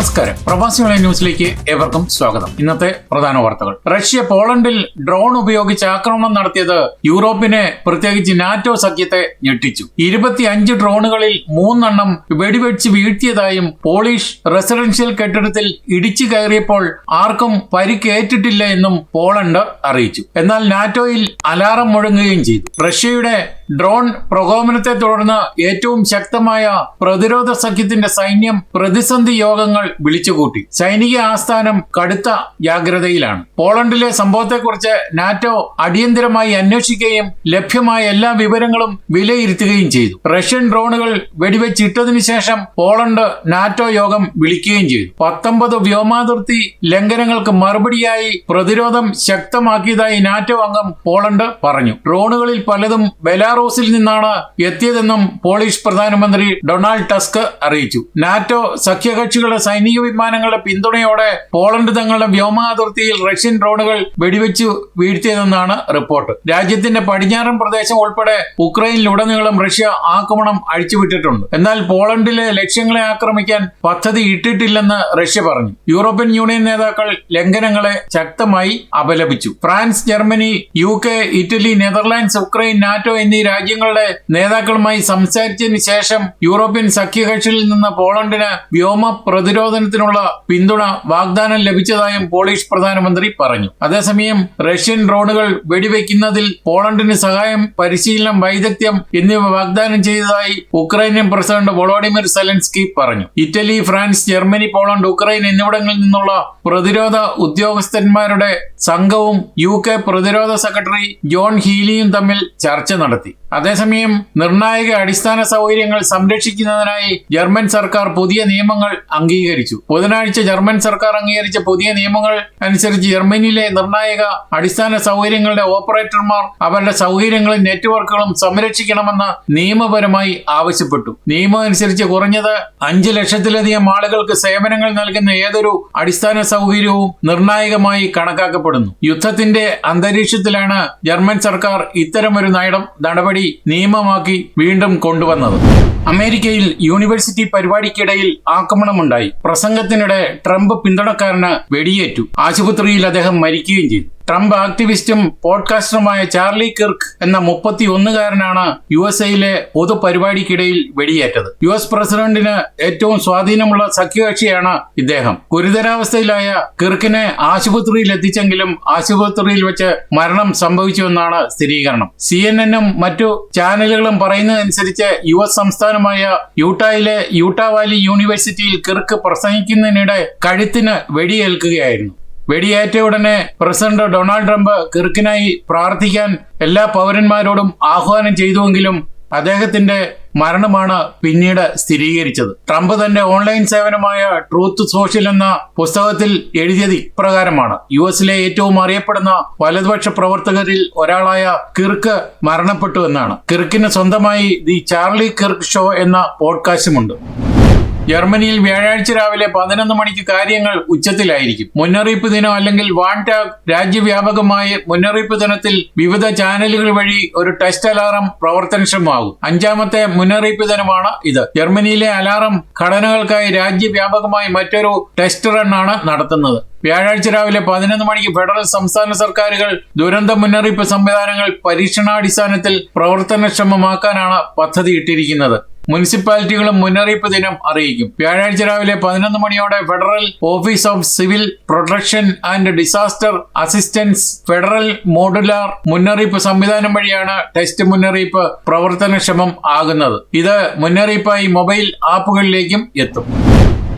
നമസ്കാരം. പ്രവാസി മലയാള ന്യൂസിലേക്ക് ഏവർക്കും സ്വാഗതം. ഇന്നത്തെ പ്രധാന വാർത്തകൾ. റഷ്യ പോളണ്ടിൽ ഡ്രോൺ ഉപയോഗിച്ച് ആക്രമണം നടത്തിയത് യൂറോപ്പിനെ പ്രത്യേകിച്ച് നാറ്റോ സഖ്യത്തെ ഞെട്ടിച്ചു. ഇരുപത്തിയഞ്ച് ഡ്രോണുകളിൽ മൂന്നെണ്ണം വെടിവെച്ച് വീഴ്ത്തിയതായും പോളിഷ് റെസിഡൻഷ്യൽ കെട്ടിടത്തിൽ ഇടിച്ചു കയറിയപ്പോൾ ആർക്കും പരിക്കേറ്റിട്ടില്ല എന്നും പോളണ്ട് അറിയിച്ചു. എന്നാൽ നാറ്റോയിൽ അലാറം മുഴങ്ങുകയും ചെയ്തു. റഷ്യയുടെ ഡ്രോൺ പ്രകോപനത്തെ തുടർന്ന് ഏറ്റവും ശക്തമായ പ്രതിരോധ സഖ്യത്തിന്റെ സൈന്യം പ്രതിസന്ധി യോഗങ്ങൾ വിളിച്ചുകൂട്ടി. സൈനിക ആസ്ഥാനം കടുത്ത ജാഗ്രതയിലാണ്. പോളണ്ടിലെ സംഭവത്തെക്കുറിച്ച് നാറ്റോ അടിയന്തരമായി അന്വേഷിക്കുകയും ലഭ്യമായ എല്ലാ വിവരങ്ങളും വിലയിരുത്തുകയും ചെയ്തു. റഷ്യൻ ഡ്രോണുകൾ വെടിവെച്ചിട്ടതിനു ശേഷം പോളണ്ട് നാറ്റോ യോഗം വിളിക്കുകയും ചെയ്തു. പത്തൊമ്പത് വ്യോമാതിർത്തി ലംഘനങ്ങൾക്ക് മറുപടിയായി പ്രതിരോധം ശക്തമാക്കിയതായി നാറ്റോ അംഗം പോളണ്ട് പറഞ്ഞു. ഡ്രോണുകളിൽ പലതും ബെലാറൂസിൽ നിന്നാണ് എത്തിയതെന്നും പോളിഷ് പ്രധാനമന്ത്രി ഡൊണാൾഡ് ടസ്ക് അറിയിച്ചു. നാറ്റോ സഖ്യകക്ഷികളുടെ സൈനിക വിമാനങ്ങളുടെ പിന്തുണയോടെ പോളണ്ട് തങ്ങളുടെ വ്യോമാതിർത്തിയിൽ റഷ്യൻ ഡ്രോണുകൾ വെടിവെച്ചു വീഴ്ത്തിയതെന്നാണ് റിപ്പോർട്ട്. രാജ്യത്തിന്റെ പടിഞ്ഞാറൻ പ്രദേശം ഉൾപ്പെടെ ഉക്രൈനിലുടനീളം റഷ്യ ആക്രമണം അഴിച്ചുവിട്ടിട്ടുണ്ട്. എന്നാൽ പോളണ്ടിലെ ലക്ഷ്യങ്ങളെ ആക്രമിക്കാൻ പദ്ധതി ഇട്ടിട്ടില്ലെന്ന് റഷ്യ പറഞ്ഞു. യൂറോപ്യൻ യൂണിയൻ നേതാക്കൾ ലംഘനങ്ങളെ ശക്തമായി അപലപിച്ചു. France Germany U Italy Netherlands Ukraine NATO എന്നീ രാജ്യങ്ങളുടെ നേതാക്കളുമായി സംസാരിച്ചതിന് ശേഷം യൂറോപ്യൻ സഖ്യകക്ഷിയിൽ നിന്ന് പോളണ്ടിന് വ്യോമ പ്രതിരോധനത്തിനുള്ള പിന്തുണ വാഗ്ദാനം ലഭിച്ചതായും പോളിഷ് പ്രധാനമന്ത്രി പറഞ്ഞു. അതേസമയം റഷ്യൻ ഡ്രോണുകൾ വെടിവെക്കുന്നതിൽ പോളണ്ടിന് സഹായം പരിശീലനം വൈദഗ്ധ്യം എന്നിവ വാഗ്ദാനം ചെയ്തതായി ഉക്രൈനിയൻ പ്രസിഡന്റ് വൊളോഡിമിർ സെലൻസ്കി പറഞ്ഞു. Italy France Germany Poland Ukraine എന്നിവിടങ്ങളിൽ നിന്നുള്ള പ്രതിരോധ ഉദ്യോഗസ്ഥന്മാരുടെ സംഘവും യു കെ പ്രതിരോധ സെക്രട്ടറി ജോൺ ഹീലിയും തമ്മിൽ ചർച്ച നടത്തി. അതേസമയം നിർണായക അടിസ്ഥാന സൗകര്യങ്ങൾ സംരക്ഷിക്കുന്നതിനായി ജർമ്മൻ സർക്കാർ പുതിയ നിയമങ്ങൾ അംഗീകരിച്ചു. ബുധനാഴ്ച ജർമ്മൻ സർക്കാർ അംഗീകരിച്ച പുതിയ നിയമങ്ങൾ അനുസരിച്ച് ജർമ്മനിയിലെ നിർണായക അടിസ്ഥാന സൗകര്യങ്ങളുടെ ഓപ്പറേറ്റർമാർ അവരുടെ സൗകര്യങ്ങളും നെറ്റ്വർക്കുകളും സംരക്ഷിക്കണമെന്ന് നിയമപരമായി ആവശ്യപ്പെട്ടു. നിയമം അനുസരിച്ച് കുറഞ്ഞത് അഞ്ച് ലക്ഷത്തിലധികം ആളുകൾക്ക് സേവനങ്ങൾ നൽകുന്ന ഏതൊരു അടിസ്ഥാന സൗകര്യവും നിർണായകമായി കണക്കാക്കപ്പെടുന്നു. യുദ്ധത്തിന്റെ അന്തരീക്ഷത്തിലാണ് ജർമ്മൻ സർക്കാർ ഇത്തരമൊരു നയം നടപടി നിയമമാക്കി വീണ്ടും കൊണ്ടുവന്നത്. അമേരിക്കയിൽ യൂണിവേഴ്സിറ്റി പരിപാടിക്കിടയിൽ ആക്രമണമുണ്ടായി. പ്രസംഗത്തിനിടെ ട്രംപ് പിന്തുണക്കാരന് വെടിയേറ്റു. ആശുപത്രിയിൽ അദ്ദേഹം മരിക്കുകയും ചെയ്തു. ട്രംപ് ആക്ടിവിസ്റ്റും പോഡ്കാസ്റ്ററുമായ ചാർലി കിർക്ക് എന്ന മുപ്പത്തി ഒന്നുകാരനാണ് യു എസ് എയിലെ പൊതുപരിപാടിക്കിടയിൽ വെടിയേറ്റത്. യു എസ് പ്രസിഡന്റിന് ഏറ്റവും സ്വാധീനമുള്ള സഖ്യകക്ഷിയാണ് ഇദ്ദേഹം. ഗുരുതരാവസ്ഥയിലായ കിർക്കിനെ ആശുപത്രിയിൽ എത്തിച്ചെങ്കിലും ആശുപത്രിയിൽ വെച്ച് മരണം സംഭവിച്ചുവെന്നാണ് സ്ഥിരീകരണം. സി എൻ എന്നും മറ്റു ചാനലുകളും പറയുന്നതനുസരിച്ച് യു എസ് സംസ്ഥാനമായ യൂട്ടായിലെ യൂട്ടാ വാലി യൂണിവേഴ്സിറ്റിയിൽ കിർക്ക് പ്രസംഗിക്കുന്നതിനിടെ കഴുത്തിന് വെടിയേൽക്കുകയായിരുന്നു. വെടിയേറ്റ ഉടനെ പ്രസിഡന്റ് ഡൊണാൾഡ് ട്രംപ് കിർക്കിനായി പ്രാർത്ഥിക്കാൻ എല്ലാ പൗരന്മാരോടും ആഹ്വാനം ചെയ്തുവെങ്കിലും അദ്ദേഹത്തിന്റെ മരണമാണ് പിന്നീട് സ്ഥിരീകരിച്ചത്. ട്രംപ് തന്റെ ഓൺലൈൻ സേവനമായ ട്രൂത്ത് സോഷ്യൽ എന്ന പുസ്തകത്തിൽ എഴുതിയത് ഇപ്രകാരമാണ്. യു എസിലെ ഏറ്റവും അറിയപ്പെടുന്ന വലതുപക്ഷ പ്രവർത്തകരിൽ ഒരാളായ കിർക്ക് മരണപ്പെട്ടു എന്നാണ്. കിർക്കിന് സ്വന്തമായി ദി ചാർലി കിർക്ക് ഷോ എന്ന പോഡ്കാസ്റ്റുമുണ്ട്. ജർമ്മനിയിൽ വ്യാഴാഴ്ച രാവിലെ പതിനൊന്ന് മണിക്ക് കാര്യങ്ങൾ ഉച്ചത്തിലായിരിക്കും. മുന്നറിയിപ്പ് ദിനം അല്ലെങ്കിൽ വാൺടാഗ് രാജ്യവ്യാപകമായി മുന്നറിയിപ്പ് ദിനത്തിൽ വിവിധ ചാനലുകൾ വഴി ഒരു ടെസ്റ്റ് അലാറം പ്രവർത്തനക്ഷമമാകും. അഞ്ചാമത്തെ മുന്നറിയിപ്പ് ദിനമാണ് ഇത്. ജർമ്മനിയിലെ അലാറം ഘടനകൾക്കായി രാജ്യവ്യാപകമായി മറ്റൊരു ടെസ്റ്റ് റൺ ആണ് നടത്തുന്നത്. വ്യാഴാഴ്ച രാവിലെ പതിനൊന്ന് മണിക്ക് ഫെഡറൽ സംസ്ഥാന സർക്കാരുകൾ ദുരന്ത മുന്നറിയിപ്പ് സംവിധാനങ്ങൾ പരീക്ഷണാടിസ്ഥാനത്തിൽ പ്രവർത്തനക്ഷമമാക്കാനാണ് പദ്ധതി ഇട്ടിരിക്കുന്നത് മുനിസിപ്പാലിറ്റികളും മുന്നറിയിപ്പ് ദിനം അറിയിക്കും. വ്യാഴാഴ്ച രാവിലെ പതിനൊന്ന് മണിയോടെ federal office of civil protection and disaster assistance federal modular മുന്നറിയിപ്പ് സംവിധാനം വഴിയാണ് ടെസ്റ്റ് മുന്നറിയിപ്പ് പ്രവർത്തനക്ഷമം ആകുന്നത്. ഇത് മുന്നറിയിപ്പായി മൊബൈൽ ആപ്പുകളിലേക്കും എത്തും.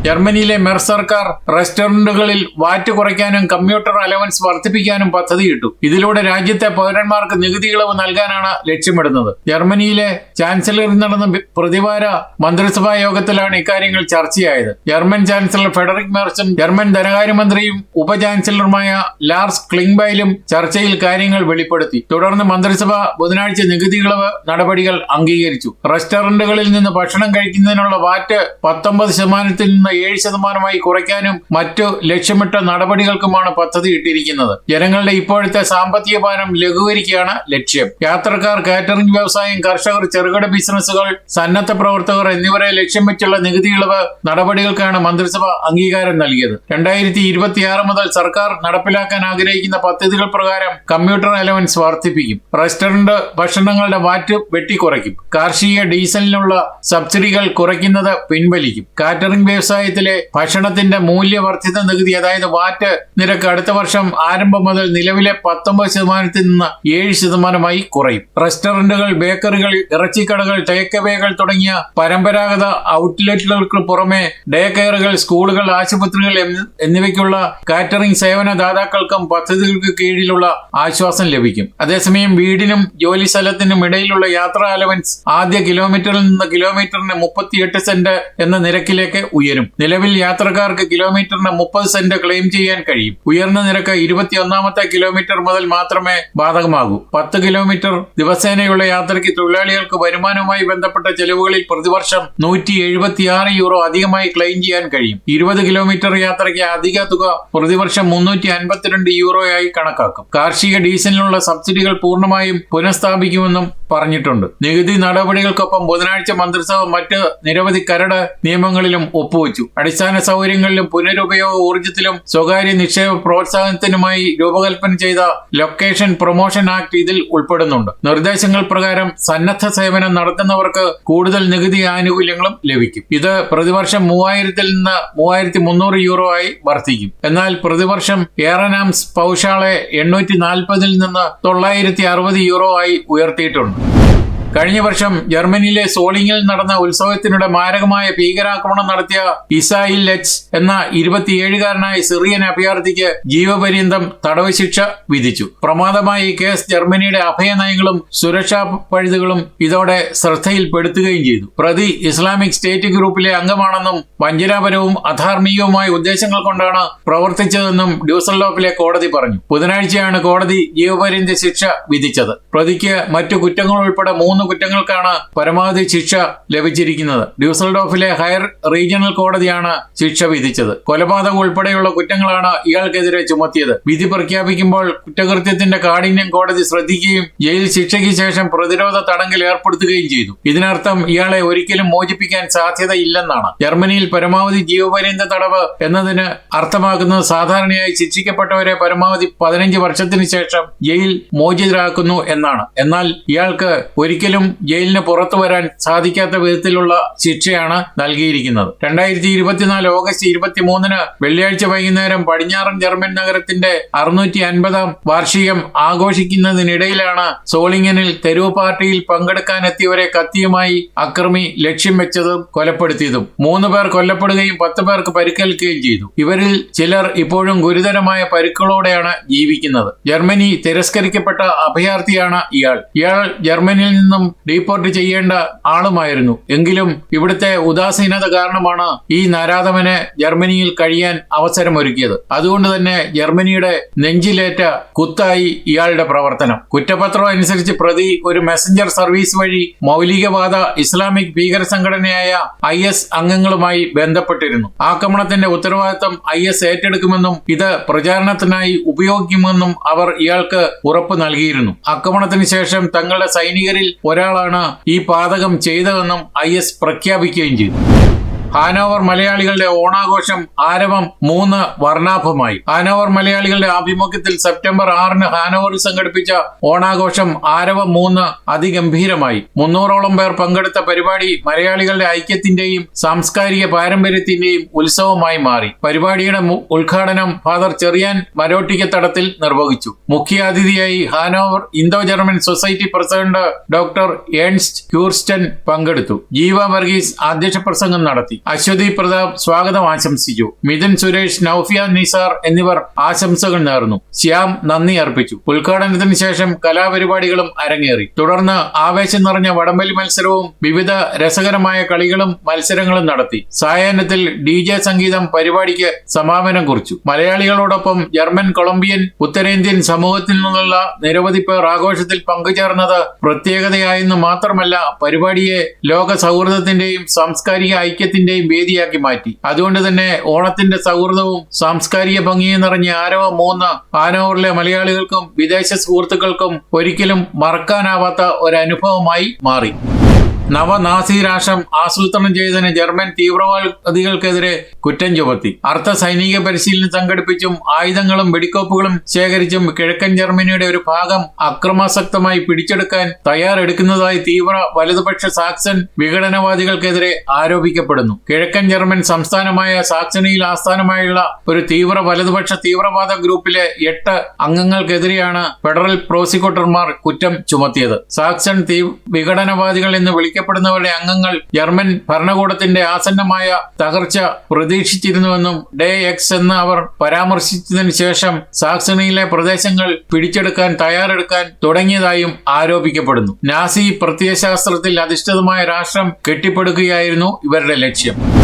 ജർമ്മനിയിലെ മെർ സർക്കാർ റെസ്റ്റോറന്റുകളിൽ വാറ്റ് കുറയ്ക്കാനും കമ്പ്യൂട്ടർ അലവൻസ് വർദ്ധിപ്പിക്കാനും പദ്ധതിയിട്ടു ഇതിലൂടെ രാജ്യത്തെ പൗരന്മാർക്ക് നികുതി ഇളവ് നൽകാനാണ് ലക്ഷ്യമിടുന്നത്. ജർമ്മനിയിലെ ചാൻസലറിൽ നടന്ന പ്രതിവാര മന്ത്രിസഭാ യോഗത്തിലാണ് ഇക്കാര്യങ്ങൾ ചർച്ചയായത്. ജർമ്മൻ ചാൻസലർ ഫെഡറിക് മെർച്ചും ജർമ്മൻ ധനകാര്യമന്ത്രിയും ഉപചാൻസലറുമായ ലാർസ് ക്ലിംഗ്ബൈലും ചർച്ചയിൽ കാര്യങ്ങൾ വെളിപ്പെടുത്തി. തുടർന്ന് മന്ത്രിസഭ ബുധനാഴ്ച നികുതി ഇളവ് നടപടികൾ അംഗീകരിച്ചു. റെസ്റ്റോറന്റുകളിൽ നിന്ന് ഭക്ഷണം കഴിക്കുന്നതിനുള്ള വാറ്റ് പത്തൊമ്പത് ശതമാനത്തിൽ നിന്ന് ഏഴ് ശതമാനമായി കുറയ്ക്കാനും മറ്റു ലക്ഷ്യമിട്ട നടപടികൾക്കുമാണ് പദ്ധതി ഇട്ടിരിക്കുന്നത്. ജനങ്ങളുടെ ഇപ്പോഴത്തെ സാമ്പത്തിക ഭാരം ലഘൂകരിക്കുകയാണ് ലക്ഷ്യം. യാത്രക്കാർ കാറ്ററിംഗ് വ്യവസായം കർഷകർ ചെറുകിട ബിസിനസ്സുകൾ സന്നദ്ധ പ്രവർത്തകർ എന്നിവരെ ലക്ഷ്യം വെച്ചുള്ള നികുതി ഇളവ് നടപടികൾക്കാണ് മന്ത്രിസഭ അംഗീകാരം നൽകിയത്. രണ്ടായിരത്തി ഇരുപത്തിയാറ് മുതൽ സർക്കാർ നടപ്പിലാക്കാൻ ആഗ്രഹിക്കുന്ന പദ്ധതികൾ പ്രകാരം കമ്പ്യൂട്ടർ അലവൻസ് വർദ്ധിപ്പിക്കും. റെസ്റ്റോറന്റ് ഭക്ഷണങ്ങളുടെ വാറ്റ് വെട്ടിക്കുറയ്ക്കും. കാർഷിക ഡീസലിനുള്ള സബ്സിഡികൾ കുറയ്ക്കുന്നത് പിൻവലിക്കും. കാറ്ററിംഗ് വ്യവസായത്തിലെ ഭക്ഷണത്തിന്റെ മൂല്യവർദ്ധിത നികുതി അതായത് വാറ്റ് നിരക്ക് അടുത്ത വർഷം ആരംഭം മുതൽ നിലവിലെ പത്തൊമ്പത് ശതമാനത്തിൽ നിന്ന് ഏഴ് ശതമാനമായി കുറയും. റെസ്റ്റോറന്റുകൾ ബേക്കറികൾ ഇറച്ചിക്കടകൾ ടേക്ക് തുടങ്ങിയ പരമ്പരാഗത ഔട്ട്ലെറ്റുകൾക്ക് പുറമെ ഡേ കെയറുകൾ സ്കൂളുകൾ ആശുപത്രികൾ എന്നിവയ്ക്കുള്ള കാറ്ററിംഗ് സേവന ദാതാക്കൾക്കും പദ്ധതികൾക്ക് കീഴിലുള്ള ആശ്വാസം ലഭിക്കും. അതേസമയം വീടിനും ജോലി സ്ഥലത്തിനും ഇടയിലുള്ള യാത്രാ അലവൻസ് ആദ്യ കിലോമീറ്ററിൽ നിന്ന് കിലോമീറ്ററിന് മുപ്പത്തിയെട്ട് സെന്റ് എന്ന നിരക്കിലേക്ക് ഉയരും. നിലവിൽ യാത്രക്കാർക്ക് കിലോമീറ്ററിന് മുപ്പത് സെന്റ് ക്ലെയിം ചെയ്യാൻ കഴിയും. ഉയർന്ന നിരക്ക് ഇരുപത്തിയൊന്നാമത്തെ കിലോമീറ്റർ മുതൽ മാത്രമേ ബാധകമാകൂ. പത്ത് കിലോമീറ്റർ ദിവസേനയുള്ള യാത്രയ്ക്ക് തൊഴിലാളികൾക്ക് വരുമാനവുമായി ബന്ധപ്പെട്ട ചെലവുകളിൽ പ്രതിവർഷം നൂറ്റി എഴുപത്തിയാറ് യൂറോ അധികമായി ക്ലെയിം ചെയ്യാൻ കഴിയും. ഇരുപത് കിലോമീറ്റർ യാത്രയ്ക്ക് അധിക തുക പ്രതിവർഷം മുന്നൂറ്റി അൻപത്തിരണ്ട് യൂറോയായി കണക്കാക്കും. കാർഷിക ഡീസലിനുള്ള സബ്സിഡികൾ പൂർണമായും പുനഃസ്ഥാപിക്കുമെന്നും പറഞ്ഞിട്ടുണ്ട്. നികുതി നടപടികൾക്കൊപ്പം ബുധനാഴ്ച മന്ത്രിസഭ മറ്റ് നിരവധി കരട് നിയമങ്ങളിലും ഒപ്പുവെച്ചു. അടിസ്ഥാന സൗകര്യങ്ങളിലും പുനരുപയോഗ ഊർജത്തിലും സ്വകാര്യ നിക്ഷേപ പ്രോത്സാഹനത്തിനുമായി രൂപകൽപ്പന ചെയ്ത ലൊക്കേഷൻ പ്രൊമോഷൻ ആക്ട് ഇതിൽ ഉൾപ്പെടുന്നുണ്ട്. നിർദ്ദേശങ്ങൾ പ്രകാരം സന്നദ്ധ സേവനം നടത്തുന്നവർക്ക് കൂടുതൽ നികുതി ആനുകൂല്യങ്ങളും ലഭിക്കും. ഇത് പ്രതിവർഷം മൂവായിരത്തിൽ നിന്ന് മൂവായിരത്തി മുന്നൂറ് യൂറോ ആയി വർദ്ധിക്കും. എന്നാൽ പ്രതിവർഷം എയറനാംസ് പൗഷാളെ എണ്ണൂറ്റി നാൽപ്പതിൽ നിന്ന് തൊള്ളായിരത്തി അറുപത് യൂറോ ആയി ഉയർത്തിയിട്ടുണ്ട്. കഴിഞ്ഞ വർഷം ജർമ്മനിയിലെ സോളിങ്ങിൽ നടന്ന ഉത്സവത്തിനിടെ മാരകമായ ഭീകരാക്രമണം നടത്തിയ ഇസായിൽ ലെറ്റ്സ് എന്ന ഇരുപത്തിയേഴുകാരനായ സിറിയൻ അഭയാർത്ഥിക്ക് ജീവപര്യന്തം തടവ് ശിക്ഷ വിധിച്ചു. പ്രമാദമായ ഈ കേസ് ജർമ്മനിയുടെ അഭയനയങ്ങളും സുരക്ഷാ പഴുതുകളും ഇതോടെ ശ്രദ്ധയിൽപ്പെടുത്തുകയും ചെയ്തു. പ്രതി ഇസ്ലാമിക് സ്റ്റേറ്റ് ഗ്രൂപ്പിലെ അംഗമാണെന്നും വഞ്ചനാപരവും അധാർമികവുമായ ഉദ്ദേശങ്ങൾ കൊണ്ടാണ് പ്രവർത്തിച്ചതെന്നും ഡ്യൂസൽഡോഫിലെ കോടതി പറഞ്ഞു. ബുധനാഴ്ചയാണ് കോടതി ജീവപര്യന്ത ശിക്ഷ വിധിച്ചത്. പ്രതിക്ക് മറ്റു കുറ്റങ്ങൾ ഉൾപ്പെടെ മൂന്ന് കുറ്റങ്ങൾക്കാണ് പരമാവധി ശിക്ഷ ലഭിച്ചിരിക്കുന്നത്. ഡ്യൂസൽഡോഫിലെ ഹയർ റീജിയണൽ കോടതിയാണ് ശിക്ഷ വിധിച്ചത്. കൊലപാതകം ഉൾപ്പെടെയുള്ള കുറ്റങ്ങളാണ് ഇയാൾക്കെതിരെ ചുമത്തിയത്. വിധി പ്രഖ്യാപിക്കുമ്പോൾ കുറ്റകൃത്യത്തിന്റെ കാഠിന്യം കോടതി ശ്രദ്ധിക്കുകയും ജയിൽ ശിക്ഷയ്ക്ക് ശേഷം പ്രതിരോധ തടങ്കൽ ഏർപ്പെടുത്തുകയും ചെയ്തു. ഇതിനർത്ഥം ഇയാളെ ഒരിക്കലും മോചിപ്പിക്കാൻ സാധ്യതയില്ലെന്നാണ്. ജർമ്മനിയിൽ പരമാവധി ജീവപര്യന്ത തടവ് എന്നതിന് അർത്ഥമാക്കുന്നത് സാധാരണയായി ശിക്ഷിക്കപ്പെട്ടവരെ പരമാവധി പതിനഞ്ച് വർഷത്തിന് ശേഷം ജയിൽ മോചിതരാക്കുന്നു എന്നാണ്. എന്നാൽ ഇയാൾക്ക് ഒരിക്കലും ജയിലിന് പുറത്തു വരാൻ സാധിക്കാത്ത വിധത്തിലുള്ള ശിക്ഷയാണ് നൽകിയിരിക്കുന്നത്. രണ്ടായിരത്തി ഇരുപത്തിനാല് ഓഗസ്റ്റ് ഇരുപത്തിമൂന്നിന് വെള്ളിയാഴ്ച വൈകുന്നേരം പടിഞ്ഞാറൻ ജർമ്മൻ നഗരത്തിന്റെ അറുന്നൂറ്റി അൻപതാം വാർഷികം ആഘോഷിക്കുന്നതിനിടയിലാണ് സോളിങ്ങനിൽ തെരുവ് പാർട്ടിയിൽ പങ്കെടുക്കാനെത്തിയവരെ കത്തിയുമായി അക്രമി ലക്ഷ്യം വെച്ചതും കൊലപ്പെടുത്തിയതും. മൂന്ന് പേർ കൊല്ലപ്പെടുകയും പത്ത് പേർക്ക് പരിക്കേൽക്കുകയും ചെയ്തു. ഇവരിൽ ചിലർ ഇപ്പോഴും ഗുരുതരമായ പരിക്കുകളോടെയാണ് ജീവിക്കുന്നത്. ജർമ്മനി തിരസ്കരിക്കപ്പെട്ട അഭയാർത്ഥിയാണ് ഇയാൾ. ഇയാൾ ജർമ്മനിയിൽ നിന്നും ഡീപ്പോർട്ട് ചെയ്യേണ്ട ആളുമായിരുന്നു. എങ്കിലും ഇവിടുത്തെ ഉദാസീനത കാരണമാണ് ഈ നരാധമന് ജർമ്മനിയിൽ കഴിയാൻ അവസരമൊരുക്കിയത്. അതുകൊണ്ട് തന്നെ ജർമ്മനിയുടെ നെഞ്ചിലേറ്റ കുത്തായി ഇയാളുടെ പ്രവർത്തനം. കുറ്റപത്രം അനുസരിച്ച് പ്രതി ഒരു മെസഞ്ചർ സർവീസ് വഴി മൗലികവാദ ഇസ്ലാമിക് ഭീകര സംഘടനയായ ഐ എസ് അംഗങ്ങളുമായി ബന്ധപ്പെട്ടിരുന്നു. ആക്രമണത്തിന്റെ ഉത്തരവാദിത്തം ഐ എസ് ഏറ്റെടുക്കുമെന്നും ഇത് പ്രചാരണത്തിനായി ഉപയോഗിക്കുമെന്നും അവർ ഇയാൾക്ക് ഉറപ്പ് നൽകിയിരുന്നു. ആക്രമണത്തിന് ശേഷം തങ്ങളുടെ സൈനികരിൽ ഒരാളാണ് ഈ പാതകം ചെയ്തതെന്നും ഐ എസ് പ്രഖ്യാപിക്കുകയും ചെയ്തു. ഹാനോവർ മലയാളികളുടെ ഓണാഘോഷം ആരവം മൂന്ന് വർണാഭമായി. ഹാനോവർ മലയാളികളുടെ ആഭിമുഖ്യത്തിൽ സെപ്റ്റംബർ ആറിന് ഹാനോവറിൽ സംഘടിപ്പിച്ച ഓണാഘോഷം ആരവം മൂന്ന് അതിഗംഭീരമായി. മുന്നൂറോളം പേർ പങ്കെടുത്ത പരിപാടി മലയാളികളുടെ ഐക്യത്തിന്റെയും സാംസ്കാരിക പാരമ്പര്യത്തിന്റെയും ഉത്സവമായി മാറി. പരിപാടിയുടെ ഉദ്ഘാടനം ഫാദർ ചെറിയാൻ മരോട്ടിക്കത്തടത്തിൽ നിർവഹിച്ചു. മുഖ്യാതിഥിയായി Hanover Indo German society president doctor Ernst Kuersten പങ്കെടുത്തു. ജീവ വർഗീസ് അധ്യക്ഷ പ്രസംഗം നടത്തി. അശ്വതി പ്രതാപ് സ്വാഗതം ആശംസിച്ചു. മിഥുൻ സുരേഷ് നൌഫിയ നിസാർ എന്നിവർ ആശംസകൾ നേർന്നു. ശ്യാം നന്ദി അർപ്പിച്ചു. ഉദ്ഘാടനത്തിന് ശേഷം കലാപരിപാടികളും അരങ്ങേറി. തുടർന്ന് ആവേശം നിറഞ്ഞ വടംവലി മത്സരവും വിവിധ രസകരമായ കളികളും മത്സരങ്ങളും നടത്തി. സായാഹ്നത്തിൽ ഡി ജെ സംഗീതം പരിപാടിക്ക് സമാപനം കുറിച്ചു. മലയാളികളോടൊപ്പം ജർമ്മൻ കൊളംബിയൻ ഉത്തരേന്ത്യൻ സമൂഹത്തിൽ നിന്നുള്ള നിരവധി പേർ ആഘോഷത്തിൽ പങ്കുചേർന്നത് പ്രത്യേകതയായെന്ന് മാത്രമല്ല പരിപാടിയെ ലോക സൗഹൃദത്തിന്റെയും സാംസ്കാരിക ഐക്യത്തിന്റെയും വിനോദത്തിന്റെയും വേദിയാക്കി മാറ്റി. അതുകൊണ്ട് തന്നെ ഓണത്തിന്റെ സൗഹൃദവും സാംസ്കാരിക ഭംഗിയും നിറഞ്ഞ ആരവ മൂന്ന് ആനവൂറിലെ മലയാളികൾക്കും വിദേശ സുഹൃത്തുക്കൾക്കും ഒരിക്കലും മറക്കാനാവാത്ത ഒരു അനുഭവമായി മാറി. നവനാസി രാഷ്ട്രം ആസൂത്രണം ചെയ്തതിന് ജർമ്മൻ തീവ്രവാദികൾക്കെതിരെ കുറ്റം ചുമത്തി. അർദ്ധ സൈനിക പരിശീലനം സംഘടിപ്പിച്ചും ആയുധങ്ങളും വെടിക്കോപ്പുകളും ശേഖരിച്ചും കിഴക്കൻ ജർമ്മനിയുടെ ഒരു ഭാഗം അക്രമാസക്തമായി പിടിച്ചെടുക്കാൻ തയ്യാറെടുക്കുന്നതായി തീവ്ര വലതുപക്ഷ സാക്സൺ വിഘടനവാദികൾക്കെതിരെ ആരോപിക്കപ്പെടുന്നു. കിഴക്കൻ ജർമ്മൻ സംസ്ഥാനമായ സാക്സണിയിൽ ആസ്ഥാനമായുള്ള ഒരു തീവ്ര വലതുപക്ഷ തീവ്രവാദ ഗ്രൂപ്പിലെ എട്ട് അംഗങ്ങൾക്കെതിരെയാണ് ഫെഡറൽ പ്രോസിക്യൂട്ടർമാർ കുറ്റം ചുമത്തിയത്. സാക്സൺ വിഘടനവാദികൾ എന്ന് വിളിക്കപ്പെടുന്നവരുടെ അംഗങ്ങൾ ജർമ്മൻ ഭരണകൂടത്തിന്റെ ആസന്നമായ തകർച്ച പ്രതീക്ഷിച്ചിരുന്നുവെന്നും ഡേ എക്സ് എന്ന് അവർ പരാമർശിച്ചതിന് ശേഷം സാക്സണിയിലെ പ്രദേശങ്ങൾ പിടിച്ചെടുക്കാൻ തയ്യാറെടുക്കാൻ തുടങ്ങിയതായും ആരോപിക്കപ്പെടുന്നു. നാസി പ്രത്യയശാസ്ത്രത്തിൽ അധിഷ്ഠിതമായ രാഷ്ട്രം കെട്ടിപ്പടുക്കുകയായിരുന്നു ഇവരുടെ ലക്ഷ്യം.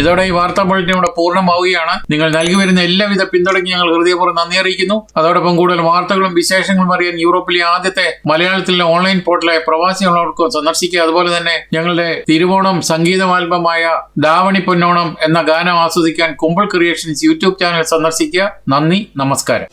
ഇതോടെ ഈ വാർത്താ ബുള്ളറ്റിൻ ഇവിടെ പൂർണമാവുകയാണ്. നിങ്ങൾ നൽകി വരുന്ന എല്ലാവിധ പിന്തുണയ്ക്ക് ഞങ്ങൾ ഹൃദയപൂർവം നന്ദി അറിയിക്കുന്നു. അതോടൊപ്പം കൂടുതൽ വാർത്തകളും വിശേഷങ്ങളും അറിയാൻ യൂറോപ്പിലെ ആദ്യത്തെ മലയാളത്തിലെ ഓൺലൈൻ പോർട്ടലായ പ്രവാസികളോടൊപ്പം സന്ദർശിക്കുക. അതുപോലെ തന്നെ ഞങ്ങളുടെ തിരുവോണം സംഗീതമാൽബമായ ദാവണി പൊന്നോണം എന്ന ഗാനം ആസ്വദിക്കാൻ കുമ്പിൾ ക്രിയേഷൻസ് യൂട്യൂബ് ചാനൽ സന്ദർശിക്കുക. നന്ദി നമസ്കാരം.